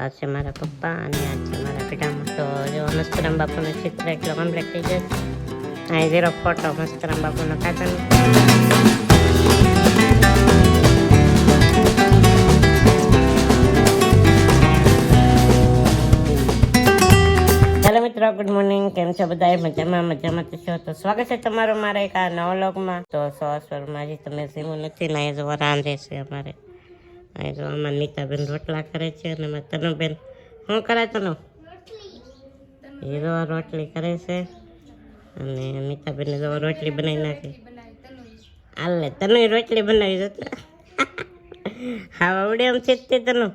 આ છે મારા પપ્પા અને આ છે મારા પિતામાં તો જો મસ્તરામ બાપુનું ચિત્ર એટલું કમ્પ્લીટ થઈ જશે અહીં ઝીરો ફોટો મસ્તરામ બાપુનો કાકાનો હેલો મિત્રો ગુડ મોર્નિંગ કેમ છો બધા મજામાં મજામાં તો છો તો સ્વાગત છે તમારું મારા એક આ નવલોગમાં તો સો સ્વરમાં હજી તમે સીમું નથી ના એ જો રાંધે છે અમારે અહીં જો અમારા નીતાબેન રોટલા કરે છે અને અમારા તનુબેન શું કરે તનુ? હીરો રોટલી કરે છે અને નીતાબેન જો રોટલી બનાવી નાખી. હાલે તનુ રોટલી બનાવી જતો હા આવડે એમ છે તે તનુ.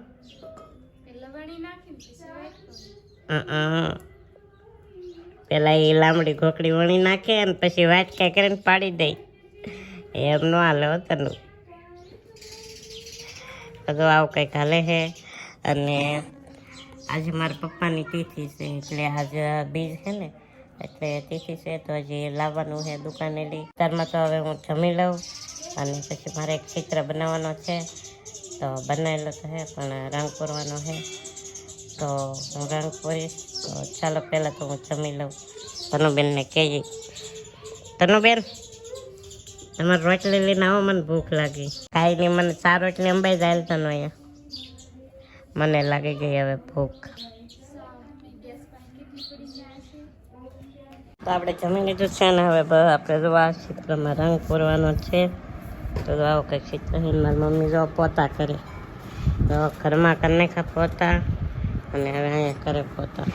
પેલા એ લાંબડી ઘોકડી વણી નાખે અને પછી વાટકા કરીને પાડી દે. એમ નો હાલે તનું. આવું કંઈક હાલે છે. અને આજે મારા પપ્પાની તિથિ છે, એટલે આજે બીજ છે ને, એટલે તિથિ છે તો હજી લાવવાનું છે દુકાને લઈ ત્યારમાં તો હવે હું જમી લઉં અને પછી મારે એક ચિત્ર બનાવવાનો છે. તો બનાવેલો તો છે, પણ રંગ પૂરવાનો છે. તો હું રંગ પૂરીશ, તો ચાલો પહેલાં તો હું જમી લઉં. તનુબેનને કહેજે તનુબેન? તમારે રોટલી લઈને આવો, મને ભૂખ લાગી. કાંઈ નહીં મને ચાર રોટલી અંબાઈ જાય તનો અહીંયા મને લાગી ગઈ હવે ભૂખ. તો આપણે જમી લીધું છે ને, હવે આપણે જો આ ચિત્રમાં રંગ પૂરવાનો છે. તો આવું કંઈક ચિત્ર મારી મમ્મી જો પોતા કરે. તો ઘરમાં કરી નાખ્યા પોતા, અને હવે અહીંયા કરે પોતા.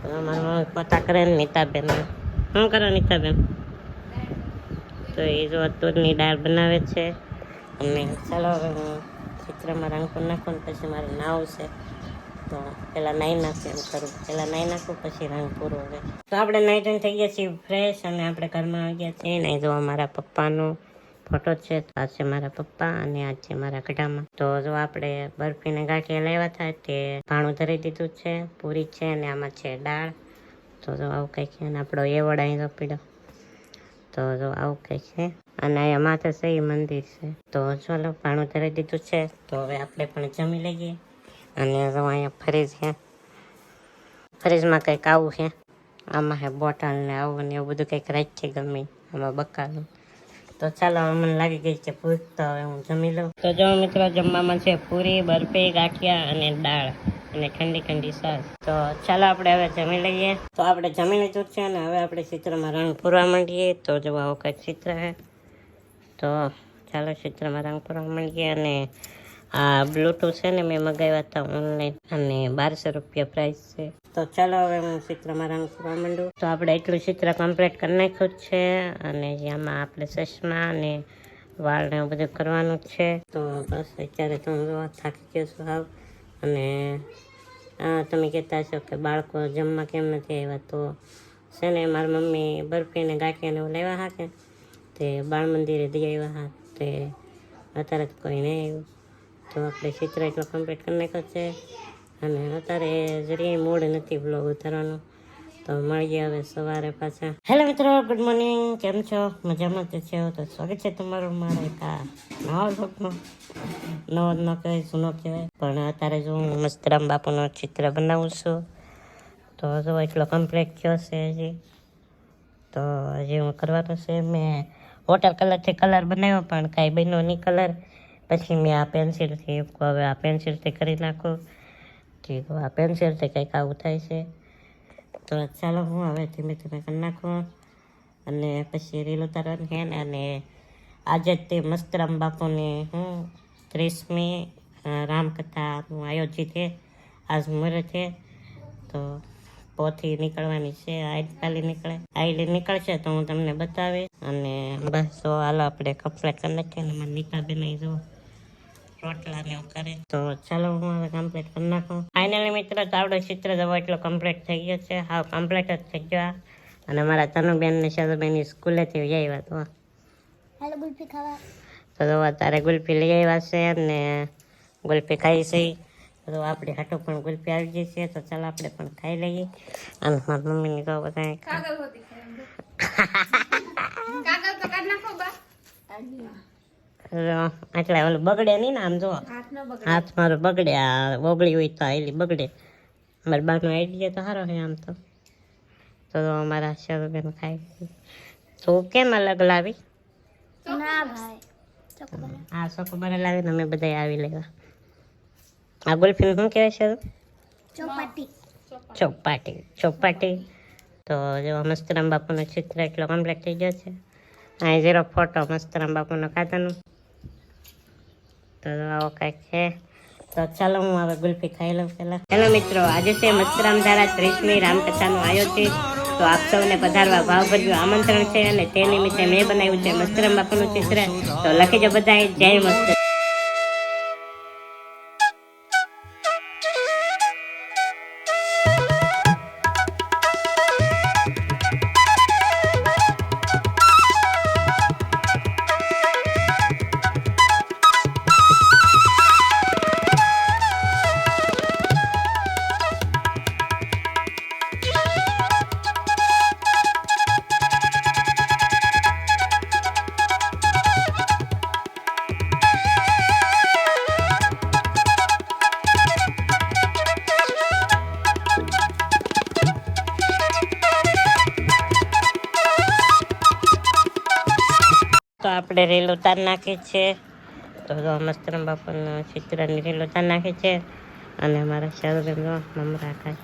તો મારી મમ્મી પોતા કરે ને નીતાબેન. શું કરો નીતાબેન? તો એ જો તુરની દાળ બનાવે છે. અને ચાલો હવે હું ચિત્રમાં રંગ પણ નાખું પછી મારે નાવ છે તો પહેલાં નાહી નાખું એમ કરું. પહેલાં નાહી નાખું, પછી રંગ પૂરો હવે. તો આપણે નાઇટન થઈ ગયા છીએ ફ્રેશ અને આપણે ઘરમાં આવી ગયા છીએ. ને જો મારા પપ્પાનો ફોટો છે. આ છે મારા પપ્પા અને આ છે મારા ગઢામાં. તો જો આપણે બરફીને ગાંઠિયા લેવા થાય તે ભાણું ધરી દીધું છે, પૂરી છે અને આમાં છે દાળ. તો જો આવું કંઈક આપણો એ વડા અહીં પીડો તો જો આવું કંઈક છે. અને અહીંયા સહી મંદિર છે. તો ચાલો પાણું ધરી દીધું છે. તો હવે આપણે પણ જમી લઈએ. અને જો અહીંયા ફ્રીજ છે. ફ્રીજમાં કંઈક આવું છે. આમાં હે બોટલ ને આવું ને એવું બધું કંઈક રાખ છે ગમે. આમાં બકાલું. તો ચાલો હવે મને લાગી ગઈ છે ભૂખ, તો હવે હું જમી લઉં. તો જો મિત્રો જમવામાં છે પૂરી, બરફી, ગાંઠિયા અને દાળ. અને ઠંડી ઠંડી સાસ. તો ચાલો આપણે હવે જમી લઈએ. તો આપણે જમી લીધું છે અને હવે આપણે ચિત્રમાં રંગ પૂરવા માંડીએ. તો જો આવું કંઈક ચિત્ર છે તો ચાલો ચિત્રમાં રંગ પૂરવા માંડીએ અને આ બ્લૂટૂથ છે ને મેં મગાવ્યા હતા ઓનલાઈન અને બારસો રૂપિયા પ્રાઇસ છે. તો ચાલો હવે હું ચિત્રમાં રંગ પૂરવા માંડું. તો આપણે એટલું ચિત્ર કમ્પ્લીટ કરી નાખ્યું છે અને જેમાં આપણે ચશ્મા અને વાળ ને એવું બધું કરવાનું છે. તો બસ અત્યારે તો હું થાકી ગયો છું અને તમે કહેતા છો કે બાળકો જમવા કેમ નથી આવ્યા, તો છે ને મારી મમ્મી બરફીને ગાંઠિયાને એવું લેવા હા કે? તે બાળ મંદિરે દઈ આવ્યા હા, તે અત્યારે કોઈ નહીં આવ્યું. તો આપણે ચિત્ર એટલો કમ્પ્લીટ કરી નાખ્યો છે. અને અત્યારે જરીય મૂડ નથી બ્લોગ ઉતારવાનું. તો મળીએ હવે સવારે પાછા. હેલો મિત્રો ગુડ મોર્નિંગ કેમ છો? મજામાં તો છો? તો સ્વાગત છે તમારું મારા એક આ નવા બ્લોગમાં નવો ન કહેવાય, જૂનો કહેવાય. પણ અત્યારે જો હું મસ્તરામ બાપુનો ચિત્ર બનાવું છું. તો જો એટલો કમ્પ્લીટ થયો છે હજી. તો હજી હું કરવાનો છે. મેં વોટર કલરથી કલર બનાવ્યો, પણ કાંઈ બન્યો નહીં કલર પછી મેં આ પેન્સિલથી હવે આ પેન્સિલથી કરી નાખું. ઠીક આ પેન્સિલથી કંઈક આવું થાય છે. તો ચાલો હું હવે ધીમે ધીમે કરી નાખું. અને પછી રીલ ઉતારવાની છે ને, અને આજે તે મસ્તરામ બાપુની હું ત્રીસમી રામકથાનું આયોજિત છે. આજ મુહૂર્ત છે. તો પોથી નીકળવાની છે આવતીકાલે નીકળે. આઈડી નીકળશે તો હું તમને બતાવીશ. અને બસ, તો હાલો આપણે કપડાં કરી નાખીએ અને મારી નીતાબેન અહીં જુઓ. રોટલા ને એવું કરે. તો ચાલો હું હવે કમ્પ્લીટ કરી નાખું. ફાઇનલી મિત્રો તો આપણો ચિત્ર જવો એટલો કમ્પ્લીટ થઈ ગયો છે. હા કમ્પ્લીટ જ થઈ ગયો અને મારા તનુબેન ને શાદુબેનની સ્કૂલેથી લઈ આવ્યા તો. હાલો ગુલ્ફી ખાવા. તો જો તારે ગુલ્ફી લઈ આવ્યા છે અને ગુલ્ફી ખાઈ છે. તો આપણે હાટો પણ ગુલ્ફી આવી ગઈ છે. તો ચાલો આપણે પણ ખાઈ લઈએ. અને મારી મમ્મીને તો બધા કાગળ તો કાઢ નાખો બા. આટલા ઓલું બગડે નહીં ને આમ જો હાથ મારો બગડે આ ઓગળી હોય તો આયલી બગડે. મારા બાનો આઈડિયા તો સારો છે આમ તો. તો અમારા શરૂબેન ખાઈ. તો કેમ અલગ લાવી? હા ભાઈ. ચોકોબાર આ ચોકોબાર લાવીને અમે બધા આવી લેવા. આ ગુલ્ફીન શું કહેવાય છે ચોપાટી. ચોપાટી ચોપાટી. તો જો મસ્તરામ બાપુનો ચિત્ર એટલો કમ્પ્લીટ થઈ ગયો છે. અહીં ઝીરો ફોટો મસ્તરામ બાપુનો ખાતાનો. તો છે. તો ચાલો હું હવે ગુલ્ફી ખાઈ લઉં પહેલાં. ચાલો મિત્રો, આજે છે મસ્તરામ ધારા ત્રીસમી રામકથાનું આયોજિત તો આપ સૌને પધારવા ભાવભર્યું આમંત્રણ છે અને તે નિમિત્તે મેં બનાવ્યું છે મસ્તરામ બાપુનું ચિત્ર. તો લખીજો બધાએ, જય મસ્ત આપણે રેલ ઉતાર નાખી છે. તો મસ્તરામ બાપુનું ચિત્રની રેલ ઉતાર નાખી છે. અને અમારા શરૂ જો મમરા ખાય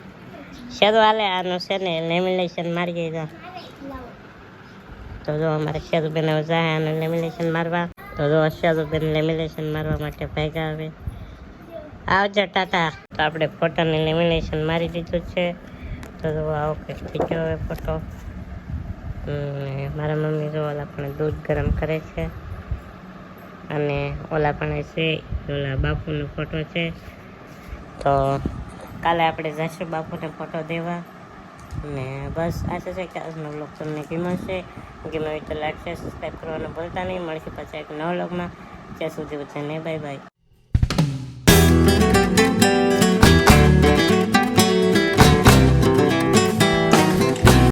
શરૂ હાલે, આનું છે ને લેમિનેશન મારી ગઈ તો જો અમારે શેરુબેન જાય આનું લેમિનેશન મારવા. તો જો શરૂબેન લેમિનેશન મારવા માટે ભેગા આવે આવજો ટાટા. તો આપણે ફોટોની લેમિનેશન મારી દીધું છે. તો જો આવો કંઈક બીજો હવે ફોટો. અને મારા મમ્મી જો ઓલા પણ દૂધ ગરમ કરે છે. અને ઓલા પણ છે, ઓલા બાપુનો ફોટો છે. તો કાલે આપણે જઈશું બાપુને ફોટો દેવા. અને બસ આશા છે કે આજનો બ્લોગ તમને ગમ્યો છે ગમ્યો હોય તો લાઈક શેર સબસ્ક્રાઈબ કરવાનું ભૂલતા નહીં. મળશે પાછા એક નવા બ્લોગમાં ત્યાં સુધી બધાને બાય બાય